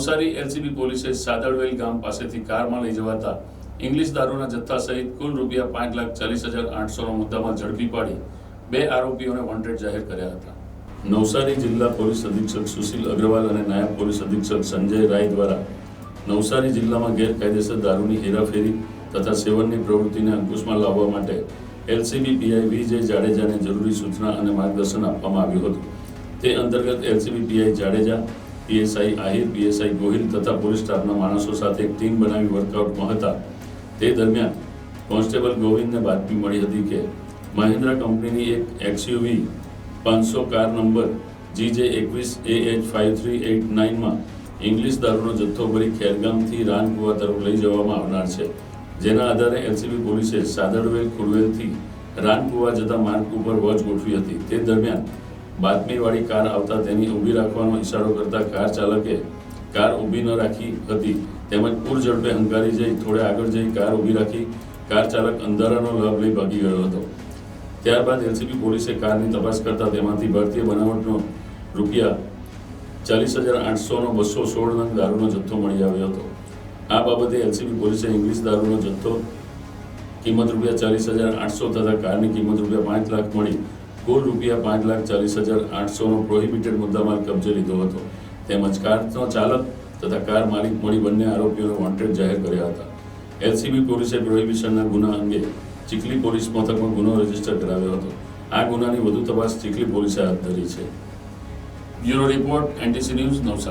Navsari LCB પોલીસે સાદળવેલ ગામ પાસેથી કારમાં લઈ જવાતા ઇંગ્લિશ દારૂના જથ્થા સહિત કુલ રૂપિયા પાંચ લાખ ચાલીસ હજાર આઠસોના મુદ્દામાં ઝડપી પાડી બે આરોપીઓને વોન્ટેડ જાહેર કર્યા હતા. નવસારી જિલ્લા પોલીસ અધિક્ષક સુશીલ અગ્રવાલ અને નાયબ પોલીસ અધિક્ષક સંજય રાય દ્વારા નવસારી જિલ્લામાં ગેરકાયદેસર દારૂની હેરાફેરી તથા સેવનની પ્રવૃત્તિને અંકુશમાં લાવવા માટે એલસીબી પીઆઈ વિજય જાડેજાને જરૂરી સૂચના અને માર્ગદર્શન આપવામાં આવ્યું હતું. તે અંતર્ગત LCB PI Jadeja PSI Ahir, PSI Gohil તથા પોલીસ સ્ટાફના માણસો સાથે એક ટીમ બનાવી વર્કઆઉટમાં હતા. તે દરમિયાન કોન્સ્ટેબલ ગોવિંદને બાતમી મળી હતી કે મહિન્દ્રા કંપનીની એક એક્સયુવી પાંચસો કાર નંબર જીજે એકવીસ A H five three eight નાઇનમાં English દારૂનો જથ્થો ભરી ખેરગામથી રાનકુવા તરફ લઈ જવામાં આવનાર છે. જેના આધારે એલસીબી પોલીસે સાદડવેલ ખુડવેલથી રાનકુવા જતા માર્ગ ઉપર વોચ ગોઠવી હતી. તે દરમિયાન બાતમીવાળી કાર આવતા તેની ઊભી રાખવાનો ઇશારો કરતા કાર ચાલકે કાર ઊભી ન રાખી હતી. તેમજ પૂર ઝડપે હંકારી જઈ થોડે આગળ જઈ કાર ઊભી રાખી કાર ચાલક અંધારાનો લાભ લઈ ભાગી ગયો હતો. ત્યારબાદ એલસીબી પોલીસે કારની તપાસ કરતા તેમાંથી ભારતીય બનાવટનો રૂપિયા ચાલીસ હજાર આઠસોનો બસો સોળ નંગ દારૂનો જથ્થો મળી આવ્યો હતો. આ બાબતે એલસીબી પોલીસે ઇંગ્લિશ દારૂનો જથ્થો કિંમત રૂપિયા ચાલીસ હજાર આઠસો તથા કારની કિંમત રૂપિયા પાંચ લાખ મળી કુલ રૂપિયા પાંચ લાખ ચાલીસ હજાર આઠસોનો પ્રોહિબિટેડ મુદ્દામાલ કબજે લીધો હતો. તેમજ કારનો ચાલક તથા કાર માલિક મળી બંને આરોપીઓને વોન્ટેડ જાહેર કર્યા હતા. એલસીબી પોલીસે પ્રોહિબિશનના ગુના અંગે ચીખલી પોલીસ મથકમાં ગુનો રજિસ્ટર કરાવ્યો હતો. આ ગુનાની વધુ તપાસ ચીખલી પોલીસે હાથ ધરી છે. Bureau report NTC news, Navsari.